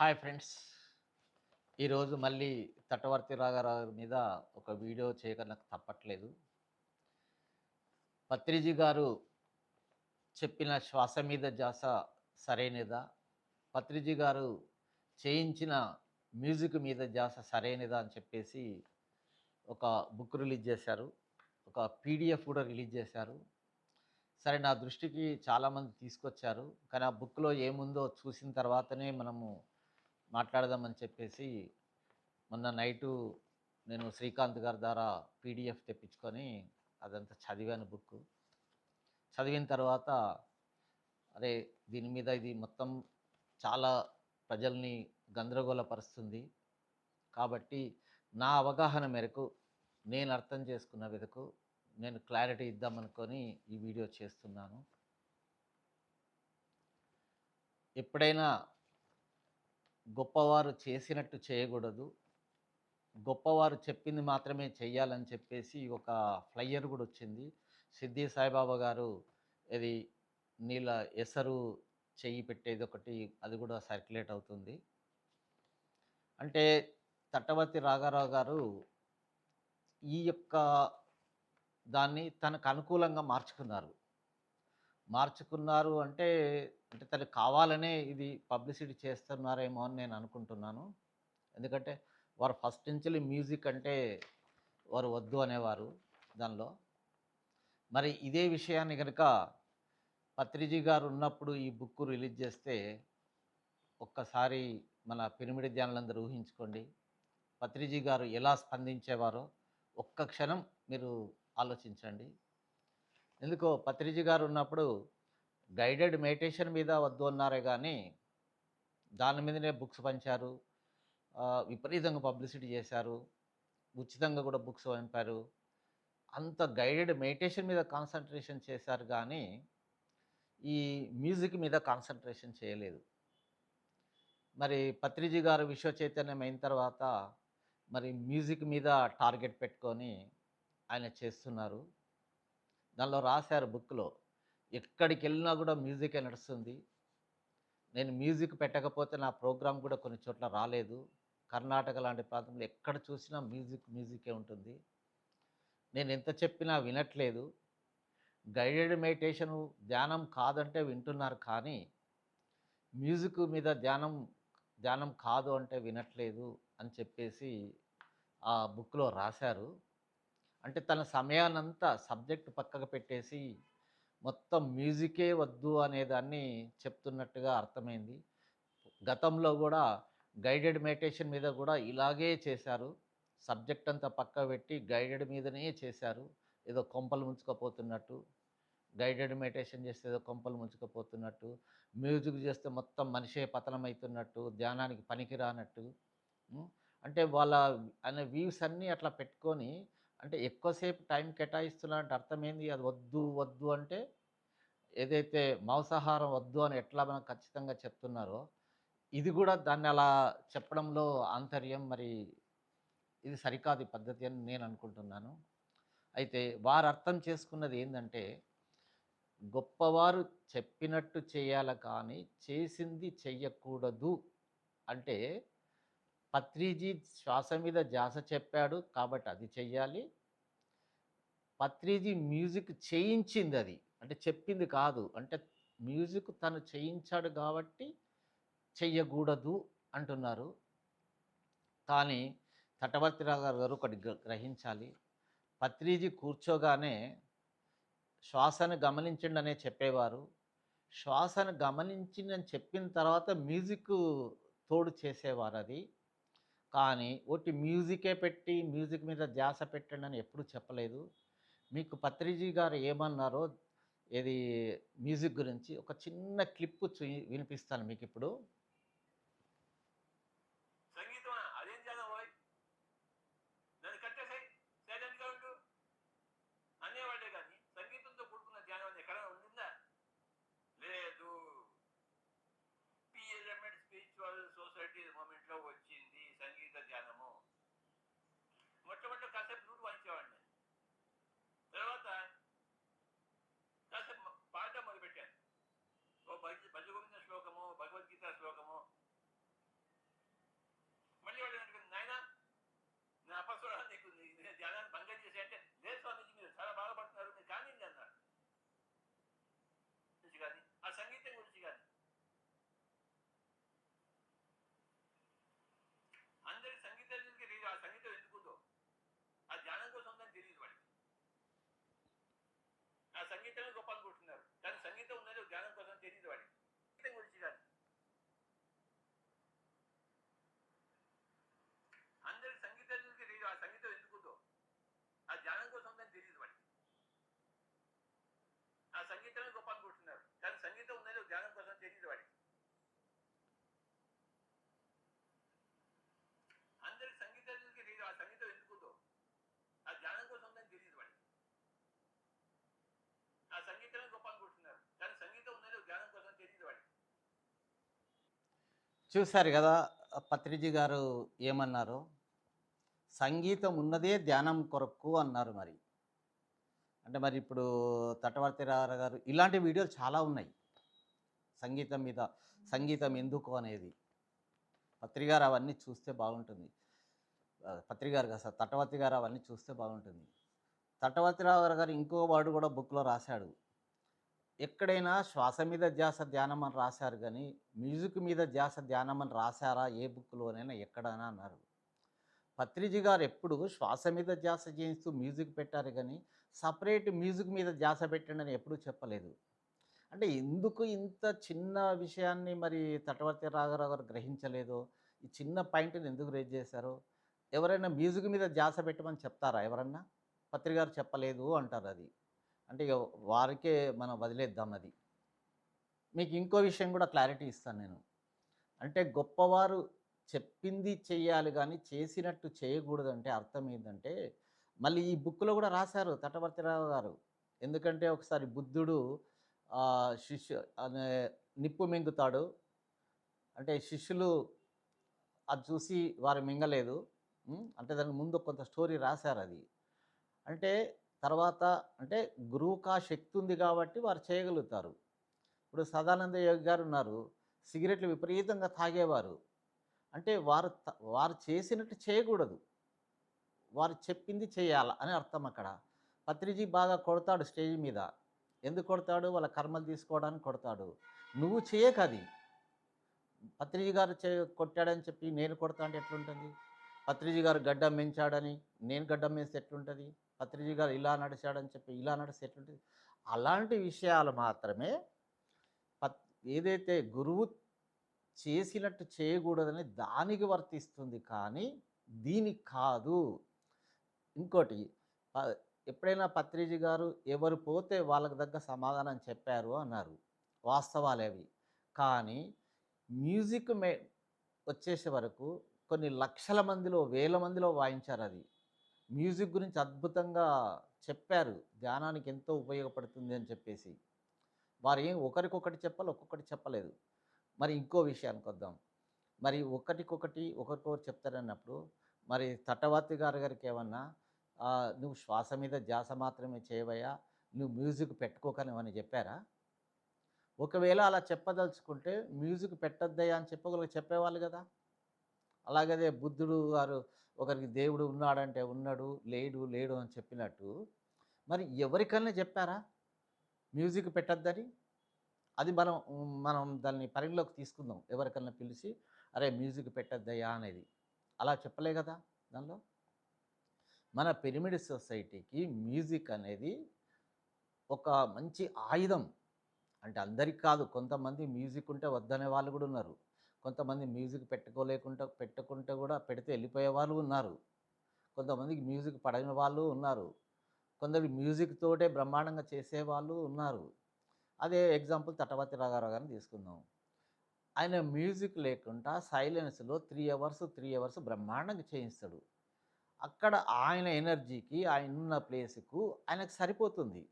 Hi friends. ఈరోజు మళ్ళీ తటవర్తి రాగారావు మీద ఒక వీడియో చేయక నాకు తప్పట్లేదు. పత్రిజీ గారు చెప్పిన శ్వాస మీద జాస సరైనదా? పత్రిజీ గారు చేయించిన మ్యూజిక్ మీద జాస సరైనదా అని చెప్పేసి ఒక బుక్ రిలీజ్ చేశారు. ఒక పీడిఎఫ్ కూడా రిలీజ్ చేశారు. సరే నా దృష్టికి చాలామంది తీసుకొచ్చారు. కానీ ఆ బుక్లో ఏముందో చూసిన తర్వాతనే మనము మాట్లాడదామని చెప్పేసి మొన్న నైటు నేను శ్రీకాంత్ గారి ద్వారా పీడిఎఫ్ తెప్పించుకొని అదంతా చదివాను బుక్ చదివిన తర్వాత అరే దీని మీద ఇది మొత్తం చాలా ప్రజల్ని గందరగోళపరుస్తుంది. కాబట్టి నా అవగాహన మేరకు నేను అర్థం చేసుకున్న విధకు నేను క్లారిటీ ఇద్దామనుకొని ఈ వీడియో చేస్తున్నాను. ఎప్పుడైనా గొప్పవారు చేసినట్టు చేయకూడదు. గొప్పవారు చెప్పింది మాత్రమే చెయ్యాలని చెప్పేసి ఒక ఫ్లయ్యర్ కూడా వచ్చింది. సిద్ధి సాయిబాబా గారు ఇది నీళ్ళ ఎసరు చెయ్యి పెట్టేది ఒకటి అది కూడా సర్క్యులేట్ అవుతుంది. అంటే తట్టవర్తి రాఘారావు గారు ఈ యొక్క దాన్ని తనకు అనుకూలంగా మార్చుకున్నారు. మార్చుకున్నారు అంటే అంటే తను కావాలనే ఇది పబ్లిసిటీ చేస్తున్నారేమో అని నేను అనుకుంటున్నాను. ఎందుకంటే వారు ఫస్ట్ నుంచి మ్యూజిక్ అంటే వారు వద్దు అనేవారు దానిలో. మరి ఇదే విషయాన్ని కనుక పత్రిజీ గారు ఉన్నప్పుడు ఈ బుక్ రిలీజ్ చేస్తే ఒక్కసారి మన పిరమిడి ధ్యానులందరూ ఊహించుకోండి. పత్రిజీ గారు ఎలా స్పందించేవారో ఒక్క క్షణం మీరు ఆలోచించండి. ఎందుకో పత్రిజీ గారు ఉన్నప్పుడు గైడెడ్ మెడిటేషన్ మీద వద్దు అన్నారే కానీ దాని మీదనే బుక్స్ పంచారు. విపరీతంగా పబ్లిసిటీ చేశారు. ఉచితంగా కూడా బుక్స్ పంపారు. అంత గైడెడ్ మెడిటేషన్ మీద కాన్సన్ట్రేషన్ చేశారు కానీ ఈ మ్యూజిక్ మీద కాన్సన్ట్రేషన్ చేయలేదు. మరి పత్రిజీ గారు విశ్వ చైతన్యం అయిన తర్వాత మరి మ్యూజిక్ మీద టార్గెట్ పెట్టుకొని ఆయన చేస్తున్నారు. దానిలో రాశారు బుక్లో ఎక్కడికి వెళ్ళినా కూడా మ్యూజికే నడుస్తుంది. నేను మ్యూజిక్ పెట్టకపోతే నా ప్రోగ్రాం కూడా కొన్ని చోట్ల రాలేదు. కర్ణాటక లాంటి ప్రాంతంలో ఎక్కడ చూసినా మ్యూజిక్ మ్యూజికే ఉంటుంది. నేను ఎంత చెప్పినా వినట్లేదు. గైడెడ్ మెడిటేషన్ ధ్యానం కాదంటే వింటున్నారు కానీ మ్యూజిక్ మీద ధ్యానం ధ్యానం కాదు అంటే వినట్లేదు అని చెప్పేసి ఆ బుక్లో రాశారు. అంటే తన సమయానంతా సబ్జెక్ట్ పక్కకు పెట్టేసి మొత్తం మ్యూజికే వద్దు అనేదాన్ని చెప్తున్నట్టుగా అర్థమైంది. గతంలో కూడా గైడెడ్ మెడిటేషన్ మీద కూడా ఇలాగే చేశారు. సబ్జెక్ట్ అంతా పక్క పెట్టి గైడెడ్ మీదనే చేశారు. ఏదో కొంపలు ముంచుకపోతున్నట్టు గైడెడ్ మెడిటేషన్ చేస్తే ఏదో కొంపలు ముంచుకపోతున్నట్టు మ్యూజిక్ చేస్తే మొత్తం మనిషే పతనమవుతున్నట్టు ధ్యానానికి పనికిరానట్టు అంటే వాళ్ళ అనే వ్యూస్ అన్నీ అట్లా పెట్టుకొని అంటే ఎక్కువసేపు టైం కేటాయిస్తున్నా అంటే అర్థం ఏంది? అది వద్దు వద్దు అంటే ఏదైతే మాంసాహారం వద్దు అని ఎట్లా మనం ఖచ్చితంగా చెప్తున్నారో ఇది కూడా దాన్ని అలా చెప్పడంలో ఆంతర్యం మరి ఇది సరికాదు పద్ధతి అని నేను అనుకుంటున్నాను. అయితే వారు అర్థం చేసుకున్నది ఏంటంటే గొప్పవారు చెప్పినట్టు చేయాలి కానీ చేసింది చెయ్యకూడదు అంటే పత్రిజీ శ్వాస మీద జాస చెప్పాడు కాబట్టి అది చెయ్యాలి. పత్రిజీ మ్యూజిక్ చేయించింది అది అంటే చెప్పింది కాదు. అంటే మ్యూజిక్ తను చేయించాడు కాబట్టి చెయ్యకూడదు అంటున్నారు. కానీ తటవర్తిరావు గారు ఒకటి గ్ర- గ్రహించాలి. పత్రిజీ కూర్చోగానే శ్వాసను గమనించండి అనే చెప్పేవారు. శ్వాసను గమనించిందని అని చెప్పిన తర్వాత మ్యూజిక్ తోడు చేసేవారు అది కానీ ఒకటి మ్యూజికే పెట్టి మ్యూజిక్ మీద ధ్యాస పెట్టండి అని ఎప్పుడు చెప్పలేదు. మీకు పత్రిజీ గారు ఏమన్నారో ఇది మ్యూజిక్ గురించి ఒక చిన్న క్లిప్ చూ వినిపిస్తాను మీకు ఇప్పుడు సంగీతమే గొప్ప అనుకుంటున్నారు కానీ సంగీతం ఉన్నది ధ్యానం కోసం తెలియదు వాడికి. సంగీతం గురించి కాదు అందరి సంగీతానికి తెలియదు ఆ సంగీతం ఎందుకుందో ఆ ధ్యానం కోసం ఉందని తెలియదు వాడికి. ఆ సంగీతమే గొప్ప అనుకుంటున్నారు కానీ సంగీతం ఉన్నది జ్ఞానం కోసం తెలియదు వాడికి అందరి సంగీతానికి తెలియదు ఆ సంగీతం ఎందుకుందో ఆ జ్ఞానం కోసం ఉందని తెలియదు వాడికి ఆ సంగీతమే గొప్ప అనుకుంటున్నారు కానీ సంగీతం ఉన్నది జ్ఞానం కోసం తెలియదు వాడికి చూశారు కదా పత్రిజీ గారు ఏమన్నారు? సంగీతం ఉన్నదే ధ్యానం కొరకు అన్నారు మరి. అంటే మరి ఇప్పుడు తటవర్తి రావు గారు ఇలాంటి వీడియోలు చాలా ఉన్నాయి. సంగీతం మీద సంగీతం ఎందుకు అనేది. పత్రికారు అవన్నీ చూస్తే బాగుంటుంది. పత్రికారు కాదు సార్ తటవర్తి గారు అవన్నీ చూస్తే బాగుంటుంది. తటవర్తిరావు గారు ఇంకో వాడు కూడా బుక్లో రాశాడు. ఎక్కడైనా శ్వాస మీద ధ్యాస ధ్యానం అని రాశారు కానీ మ్యూజిక్ మీద ధ్యాస ధ్యానం అని రాశారా? ఏ బుక్లోనైనా ఎక్కడైనా అన్నారు. పత్రిజీ గారు ఎప్పుడు శ్వాస మీద ధ్యాస చేయిస్తూ మ్యూజిక్ పెట్టారు కానీ సపరేట్ మ్యూజిక్ మీద ధ్యాస పెట్టండి అని ఎప్పుడూ చెప్పలేదు. అంటే ఎందుకు ఇంత చిన్న విషయాన్ని మరి తటవర్తి రాఘరావు గారు గ్రహించలేదో ఈ చిన్న పాయింట్ని ఎందుకు రేజ్ చేశారు ఎవరైనా మ్యూజిక్ మీద ధ్యాస పెట్టమని చెప్తారా ఎవరన్నా? పత్రికారు చెప్పలేదు అంటారు అది. అంటే ఇక వారికే మనం వదిలేద్దాం అది. మీకు ఇంకో విషయం కూడా క్లారిటీ ఇస్తాను నేను. అంటే గొప్పవారు చెప్పింది చెయ్యాలి కానీ చేసినట్టు చేయకూడదు అంటే అర్థం ఏంటంటే మళ్ళీ ఈ బుక్లో కూడా రాశారు తటవర్తిరావు గారు. ఎందుకంటే ఒకసారి బుద్ధుడు శిష్యు అనే నిప్పు మింగుతాడు. అంటే శిష్యులు అది చూసి వారు మింగలేదు. అంటే దానికి ముందు కొంత స్టోరీ రాశారు అది. అంటే తర్వాత అంటే గురువుకు ఆ శక్తి ఉంది కాబట్టి వారు చేయగలుగుతారు. ఇప్పుడు సదానంద యోగి గారు ఉన్నారు. సిగరెట్లు విపరీతంగా తాగేవారు. అంటే వారు త- వారు చేసినట్టు చేయకూడదు. వారు చెప్పింది చేయాల అని అర్థం అక్కడ. పత్రిజీ బాగా కొడతాడు స్టేజ్ మీద. ఎందుకు కొడతాడు? వాళ్ళ కర్మలు తీసుకోవడానికి కొడతాడు. నువ్వు చేయక అది. పత్రిజీ గారు చే కొట్టాడని చెప్పి నేను కొడతా అంటే ఎట్లుంటుంది? పత్రిజీ గారు గడ్డం పెంచాడని నేను గడ్డం వేస్తే ఎట్లుంటుంది? పత్రిజీ గారు ఇలా నడిచాడని చెప్పి ఇలా నడిస్తే అలాంటి విషయాలు మాత్రమే పత్ ఏదైతే గురువు చేసినట్టు చేయకూడదని దానికి వర్తిస్తుంది కానీ దీనికి కాదు. ఇంకోటి ప- ఎప్పుడైనా పత్రిజీ గారు ఎవరు పోతే వాళ్ళకి దగ్గర సమాధానం చెప్పారు అన్నారు. వాస్తవాలేవి కానీ మ్యూజిక్ మే వచ్చేసే వరకు కొన్ని లక్షల మందిలో వేల మందిలో వాయించారు అది. మ్యూజిక్ గురించి అద్భుతంగా చెప్పారు. ధ్యానానికి ఎంతో ఉపయోగపడుతుంది అని చెప్పేసి. వారు ఏం ఒకరికొకటి చెప్పాలి ఒక్కొక్కటి చెప్పలేదు. మరి ఇంకో విషయానికి వద్దాం. మరి ఒకటికొకటి ఒకరికొకరు చెప్తారన్నప్పుడు మరి తటవాతి గారు గారికి ఏమన్నా నువ్వు శ్వాస మీద ధ్యాస మాత్రమే చేయవయ్యా నువ్వు మ్యూజిక్ పెట్టుకోకని అని చెప్పారా? ఒకవేళ అలా చెప్పదలుచుకుంటే మ్యూజిక్ పెట్టద్దయ్యా అని చెప్పగలిగి చెప్పేవాళ్ళు కదా. అలాగదే బుద్ధుడు గారు ఒకరికి దేవుడు ఉన్నాడంటే ఉన్నాడు లేడు లేడు అని చెప్పినట్టు మరి ఎవరికైనా చెప్పారా? మ్యూజిక్ పెట్టద్దని? అది మనం మనం దాన్ని పరిగణలోకి తీసుకుందాం. ఎవరికైనా పిలిచి అరే మ్యూజిక్ పెట్టద్దయ్యా అనేది. అలా చెప్పలే కదా దానిలో? మన పిరమిడ్ సొసైటీకి మ్యూజిక్ అనేది ఒక మంచి ఆయుధం. అంటే అందరికి కాదు కొంతమంది మ్యూజిక్ ఉంటే వద్దనే వాళ్ళు కూడా ఉన్నారు. కొంతమంది మ్యూజిక్ పెట్టుకోలేకుండా పెట్టుకుంటే కూడా పెడితే వెళ్ళిపోయే వాళ్ళు ఉన్నారు. కొంతమందికి మ్యూజిక్ పడని వాళ్ళు ఉన్నారు. కొందరు మ్యూజిక్ తోటే బ్రహ్మాండంగా చేసేవాళ్ళు ఉన్నారు. అదే ఎగ్జాంపుల్ తటవర్తి రాఘారావు గారిని తీసుకుందాం. ఆయన మ్యూజిక్ లేకుండా సైలెన్స్లో త్రీ అవర్స్ త్రీ అవర్స్ బ్రహ్మాండంగా చేయిస్తాడు. అక్కడ ఆయన ఎనర్జీకి ఆయన ఉన్న ప్లేస్కు ఆయనకు సరిపోతుంది.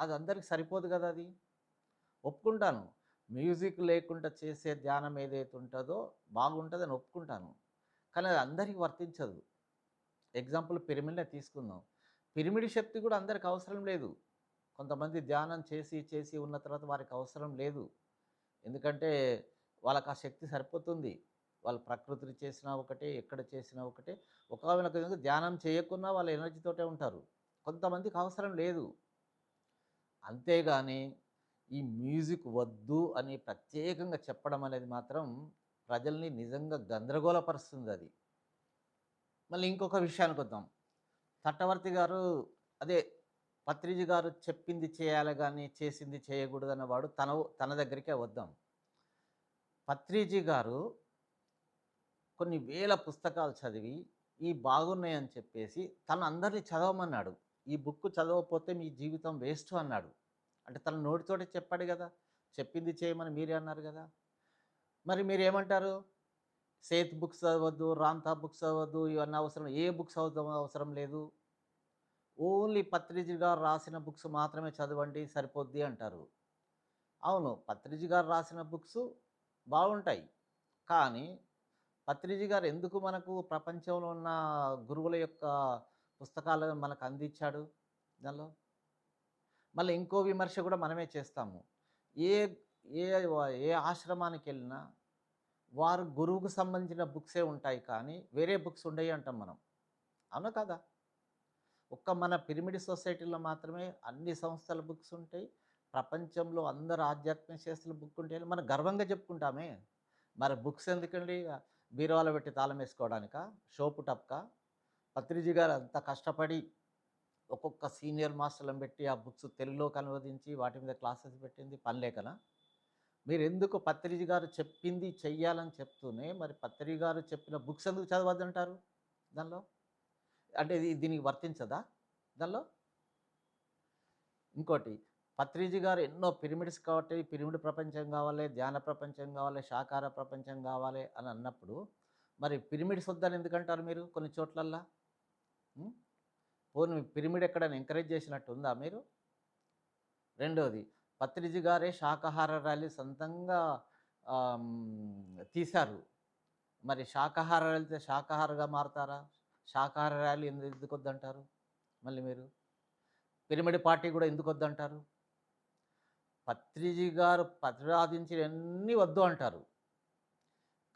అది అందరికి సరిపోదు కదా అది? ఒప్పుకుంటాను. మ్యూజిక్ లేకుండా చేసే ధ్యానం ఏదైతే ఉంటుందో బాగుంటుందని ఒప్పుకుంటాను. కానీ అది అందరికీ వర్తించదు. ఎగ్జాంపుల్ పిరమిడ్నే తీసుకుందాం. పిరమిడ్ శక్తి కూడా అందరికి అవసరం లేదు. కొంతమంది ధ్యానం చేసి చేసి ఉన్న తర్వాత వారికి అవసరం లేదు. ఎందుకంటే వాళ్ళకి ఆ శక్తి సరిపోతుంది. వాళ్ళు ప్రకృతిని చేసినా ఒకటే ఎక్కడ చేసినా ఒకటే. ఒకవేళ ధ్యానం చేయకున్నా వాళ్ళ ఎనర్జీతోటే ఉంటారు. కొంతమందికి అవసరం లేదు. అంతేగాని ఈ మ్యూజిక్ వద్దు అని ప్రత్యేకంగా చెప్పడం అనేది మాత్రం ప్రజల్ని నిజంగా గందరగోళపరుస్తుంది అది మళ్ళీ ఇంకొక విషయానికి వద్దాం. తట్టవర్తి గారు అదే పత్రిజి గారు చెప్పింది చేయాలి కానీ చేసింది చేయకూడదు అన్నవాడు తన తన దగ్గరికే వద్దాం. పత్రిజీ గారు కొన్ని వేల పుస్తకాలు చదివి ఈ బాగున్నాయని చెప్పేసి తను అందరినీ చదవమన్నాడు. ఈ బుక్ చదవకపోతే మీ జీవితం వేస్ట్ అన్నాడు. అంటే తన నోటితోటి చెప్పాడు కదా. చెప్పింది చేయమని మీరే అన్నారు కదా. మరి మీరు ఏమంటారు సేత్ బుక్స్ చదవద్దు రాంతా బుక్స్ చదవద్దు ఇవన్నీ అవసరం ఏ బుక్స్ చదవడం అవసరం లేదు? ఓన్లీ పత్రిజీ గారు రాసిన బుక్స్ మాత్రమే చదవండి సరిపోద్ది అంటారు. అవును పత్రిజి గారు రాసిన బుక్స్ బాగుంటాయి. కానీ పత్రిజీ గారు ఎందుకు మనకు ప్రపంచంలో ఉన్న గురువుల యొక్క పుస్తకాలను మనకు అందించాడు? దానిలో మళ్ళీ ఇంకో విమర్శ కూడా మనమే చేస్తాము. ఏ ఏ ఏ ఆశ్రమానికి వెళ్ళినా వారు గురువుకు సంబంధించిన బుక్సే ఉంటాయి కానీ వేరే బుక్స్ ఉండయి అంటాం మనం. అవును కదా? ఒక్క మన పిరమిడ్ సొసైటీలో మాత్రమే అన్ని సంస్థల బుక్స్ ఉంటాయి. ప్రపంచంలో అందరు ఆధ్యాత్మిక శాస్త్రాల బుక్ ఉంటాయని మనం గర్వంగా చెప్పుకుంటామే. మరి బుక్స్ ఎందుకండి? బీరువాలో పెట్టి తాళం వేసుకోవడానిక? షోపు టప్కా? పత్రిజీ గారు అంత కష్టపడి ఒక్కొక్క సీనియర్ మాస్టర్లను పెట్టి ఆ బుక్స్ తెలుగులోకి అనువదించి వాటి మీద క్లాసెస్ పెట్టింది పనిలేకనా? మీరు ఎందుకు పత్రిజ గారు చెప్పింది చెయ్యాలని చెప్తూనే మరి పత్రిజ గారు చెప్పిన బుక్స్ ఎందుకు చదవద్దంటారు దానిలో? అంటే ఇది దీనికి వర్తించదా దానిలో? ఇంకోటి పత్రిజీ గారు ఎన్నో పిరమిడ్స్ కాబట్టి పిరమిడ్ ప్రపంచం కావాలి ధ్యాన ప్రపంచం కావాలి శాకార ప్రపంచం కావాలి అని అన్నప్పుడు మరి పిరమిడ్స్ వద్దని ఎందుకంటారు మీరు కొన్ని చోట్లల్లా? పోనీ పిరమిడ్ ఎక్కడైనా ఎంకరేజ్ చేసినట్టు ఉందా మీరు? రెండవది పత్రిజి గారే శాకాహార ర్యాలీ సొంతంగా తీశారు. మరి శాకాహార ర్యాలీ శాకాహారగా మారుతారా? శాకాహార ర్యాలీ ఎందుకు ఎందుకు వద్దంటారు? మళ్ళీ మీరు? పిరమిడ్ పార్టీ కూడా ఎందుకు వద్దంటారు? పత్రిజి గారు ప్రతిపాదించినవన్నీ వద్దు అంటారు.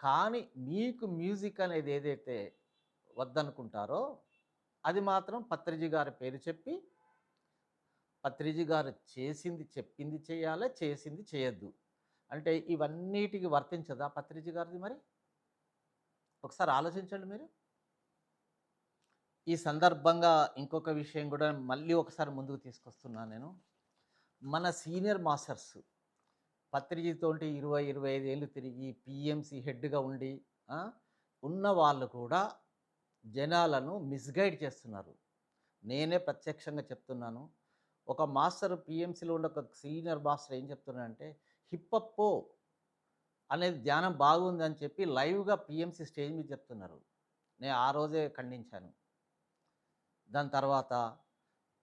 కానీ మీకు మ్యూజిక్ అనేది ఏదైతే వద్దనుకుంటారో అది మాత్రం పత్రిజీ గారి పేరు చెప్పి పత్రిజీ గారు చేసింది చెప్పింది చేయాలి చేసింది చేయొద్దు. అంటే ఇవన్నిటికి వర్తించదా పత్రిజీ గారిది మరి? ఒకసారి ఆలోచించండి మీరు. ఈ సందర్భంగా ఇంకొక విషయం కూడా మళ్ళీ ఒకసారి ముందుకు తీసుకొస్తున్నాను నేను. మన సీనియర్ మాస్టర్స్ పత్రిజీతోటి ఇరవై ఇరవై ఐదు ఏళ్ళు తిరిగి పిఎంసి హెడ్గా ఉండి ఉన్న వాళ్ళు కూడా జనాలను మిస్గైడ్ చేస్తున్నారు. నేనే ప్రత్యక్షంగా చెప్తున్నాను. ఒక మాస్టర్ పిఎంసీలో ఉండే ఒక సీనియర్ మాస్టర్ ఏం చెప్తున్నాడంటే హిప్పప్పో అనేది ధ్యానం బాగుంది అని చెప్పి లైవ్గా పిఎంసీ స్టేజ్ మీద చెప్తున్నారు. నేను ఆ రోజే ఖండించాను. దాని తర్వాత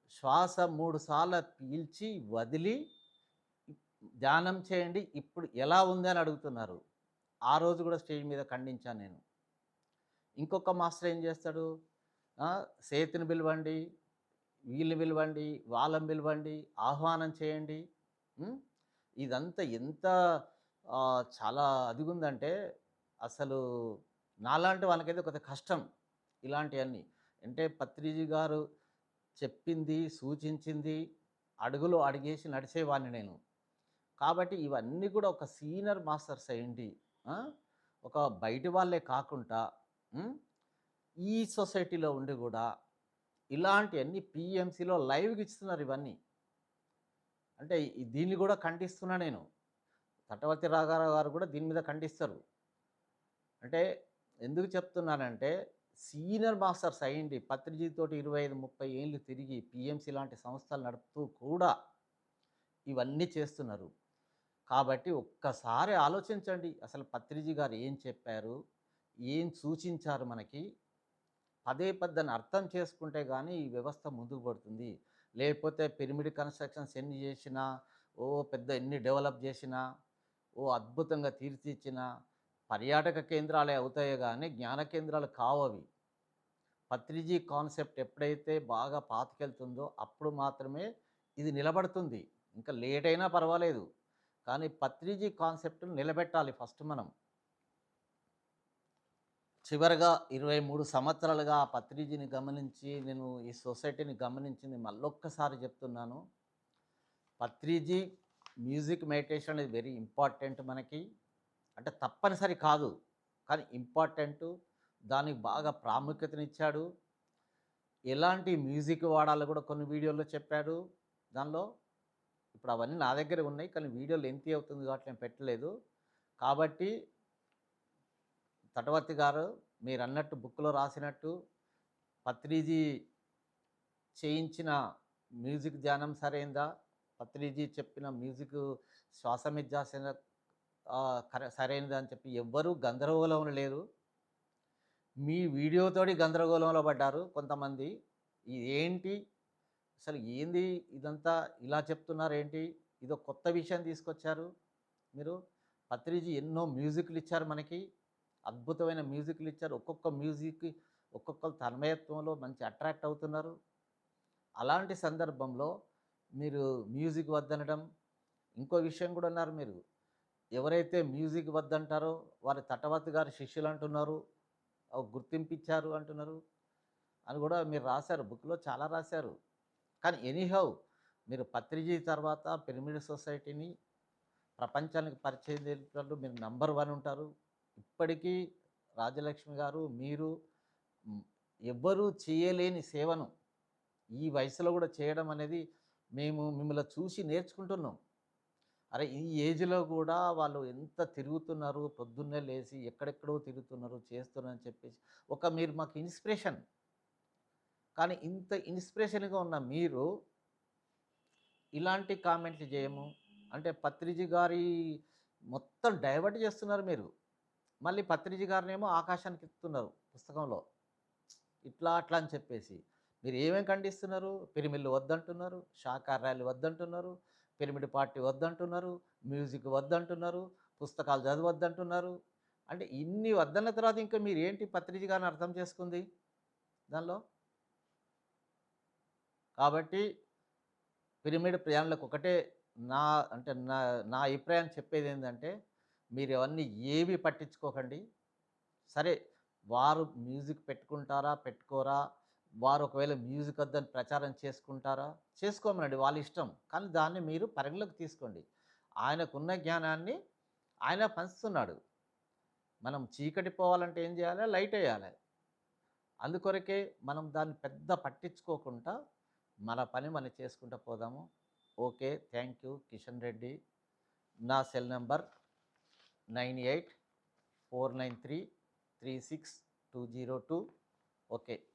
శ్వాస మూడు సార్లు పీల్చి వదిలి ధ్యానం చేయండి ఇప్పుడు ఎలా ఉంది అని అడుగుతున్నారు. ఆ రోజు కూడా స్టేజ్ మీద ఖండించాను నేను. ఇంకొక మాస్టర్ ఏం చేస్తాడు? సేతుని పిలవండి వీళ్ళని పిలవండి వాళ్ళని పిలవండి ఆహ్వానం చేయండి. ఇదంతా ఎంత చాలా అదిగుందంటే అసలు నాలాంటి వాళ్ళకైతే కొంత కష్టం ఇలాంటివన్నీ. అంటే పత్రిజీ గారు చెప్పింది సూచించింది అడుగులు అడిగేసి నడిచేవాడిని నేను. కాబట్టి ఇవన్నీ కూడా ఒక సీనియర్ మాస్టర్స్ అయ్యండి. ఒక బయటి వాళ్ళే కాకుండా ఈ సొసైటీలో ఉండి కూడా ఇలాంటివన్నీ పిఎంసీలో లైవ్కి ఇస్తున్నారు ఇవన్నీ. అంటే దీన్ని కూడా ఖండిస్తున్నా నేను. తటవర్తి రాఘారావు గారు కూడా దీని మీద ఖండిస్తారు. అంటే ఎందుకు చెప్తున్నానంటే సీనియర్ మాస్టర్స్ అయ్యండి పత్రిజీతోటి ఇరవై ఐదు ముప్పై ఏళ్ళు తిరిగి పిఎంసీ లాంటి సంస్థలు నడుపుతూ కూడా ఇవన్నీ చేస్తున్నారు. కాబట్టి ఒక్కసారి ఆలోచించండి. అసలు పత్రిజీ గారు ఏం చెప్పారు? ఏం సూచించారు మనకి? పదే పద్దని అర్థం చేసుకుంటే కానీ ఈ వ్యవస్థ ముందుకు పడుతుంది. లేకపోతే పిరమిడ్ కన్స్ట్రక్షన్స్ ఎన్ని చేసినా ఓ పెద్ద ఎన్ని డెవలప్ చేసినా ఓ అద్భుతంగా తీర్చిచ్చిన పర్యాటక కేంద్రాలే అవుతాయో కానీ జ్ఞాన కేంద్రాలు కావు పత్రిజీ కాన్సెప్ట్ ఎప్పుడైతే బాగా పాతకెళ్తుందో అప్పుడు మాత్రమే ఇది నిలబడుతుంది. ఇంకా లేట్ అయినా పర్వాలేదు. కానీ పత్రిజీ కాన్సెప్ట్ని నిలబెట్టాలి ఫస్ట్ మనం. చివరిగా ఇరవై మూడు సంవత్సరాలుగా ఆ పత్రిజీని గమనించి నేను ఈ సొసైటీని గమనించింది మళ్ళొక్కసారి చెప్తున్నాను. పత్రిజీ మ్యూజిక్ మెడిటేషన్ అనేది వెరీ ఇంపార్టెంట్ మనకి. అంటే తప్పనిసరి కాదు కానీ ఇంపార్టెంట్. దానికి బాగా ప్రాముఖ్యతనిచ్చాడు. ఎలాంటి మ్యూజిక్ వాడాలో కూడా కొన్ని వీడియోల్లో చెప్పాడు. దానిలో ఇప్పుడు అవన్నీ నా దగ్గర ఉన్నాయి కానీ వీడియోలు ఎంత అవుతుంది కాబట్టి నేను పెట్టలేదు. కాబట్టి తటవర్తి గారు మీరు అన్నట్టు బుక్లో రాసినట్టు పత్రిజీ చేయించిన మ్యూజిక్ ధ్యానం సరైందా? పత్రిజీ చెప్పిన మ్యూజిక్ శ్వాస మిర్జాసిన సరైనదా అని చెప్పి ఎవ్వరూ గందరగోళంలో లేరు. మీ వీడియోతోటి గందరగోళంలో పడ్డారు కొంతమంది. ఏంటి అసలు ఏంది ఇదంతా? ఇలా చెప్తున్నారు ఏంటి ఇదో కొత్త విషయం తీసుకొచ్చారు మీరు. పత్రిజీ ఎన్నో మ్యూజిక్లు ఇచ్చారు మనకి. అద్భుతమైన మ్యూజిక్లు ఇచ్చారు. ఒక్కొక్క మ్యూజిక్ ఒక్కొక్క తన్మయత్వంలో మంచి అట్రాక్ట్ అవుతున్నారు. అలాంటి సందర్భంలో మీరు మ్యూజిక్ వద్దనడం ఇంకో విషయం కూడా అన్నారు మీరు. ఎవరైతే మ్యూజిక్ వద్దంటారో వారి తటవర్తి గారి శిష్యులు అంటున్నారు గుర్తింపించారు అంటున్నారు అని కూడా మీరు రాశారు. బుక్లో చాలా రాశారు. కానీ ఎనీహౌ మీరు పత్రిజీ తర్వాత పిరమిడ్ సొసైటీని ప్రపంచానికి పరిచయం చేసినట్లు మీరు నంబర్ వన్ ఉంటారు. ఇప్పటికీ రాజలక్ష్మి గారు మీరు ఎవ్వరూ చేయలేని సేవను ఈ వయసులో కూడా చేయడం అనేది మేము మిమ్మల్ని చూసి నేర్చుకుంటున్నాం. అరే ఈ ఏజ్లో కూడా వాళ్ళు ఎంత తిరుగుతున్నారు పొద్దున్నే లేచి ఎక్కడెక్కడో తిరుగుతున్నారు చేస్తున్నారని చెప్పేసి ఒక మీరు మాకు ఇన్స్పిరేషన్. కానీ ఇంత ఇన్స్పిరేషన్గా ఉన్న మీరు ఇలాంటి కామెంట్లు చేయము. అంటే పత్రిజీ గారి మొత్తం డైవర్ట్ చేస్తున్నారు మీరు. మళ్ళీ పత్రిజీ గారినేమో ఆకాశానికి ఎత్తుతున్నారు పుస్తకంలో. ఇట్లా అట్లా అని చెప్పేసి. మీరు ఏమేమి ఖండిస్తున్నారు? పిరిమిళ్ళు వద్దంటున్నారు. శాకాహారాలు వద్దంటున్నారు. పిరమిడ్ పార్టీ వద్దంటున్నారు. మ్యూజిక్ వద్దంటున్నారు. పుస్తకాలు చదవద్దంటున్నారు. అంటే ఇన్ని వద్దన్న తర్వాత ఇంకా మీరు ఏంటి పత్రిజీ గారిని అర్థం చేసుకుంది దానిలో? కాబట్టి పిరమిడ్ ప్రయాణులకు ఒకటే నా అంటే నా నా అభిప్రాయం చెప్పేది ఏంటంటే మీరు అవన్నీ ఏవి పట్టించుకోకండి. సరే వారు మ్యూజిక్ పెట్టుకుంటారా పెట్టుకోరా? వారు ఒకవేళ మ్యూజిక్ వద్దని ప్రచారం చేసుకుంటారా? చేసుకోమనండి వాళ్ళ ఇష్టం. కానీ దాన్ని మీరు పరిగణలోకి తీసుకోండి. ఆయనకున్న జ్ఞానాన్ని ఆయన పంచుతున్నాడు. మనం చీకటి పోవాలంటే ఏం చేయాలి? లైట్ వేయాలి. అందుకొరకే మనం దాన్ని పెద్ద పట్టించుకోకుండా మన పని మనం చేసుకుంటూ పోదాము. Okay thank you. Kishan Reddy నా cell number nine eight four nine three three six two zero two. Okay.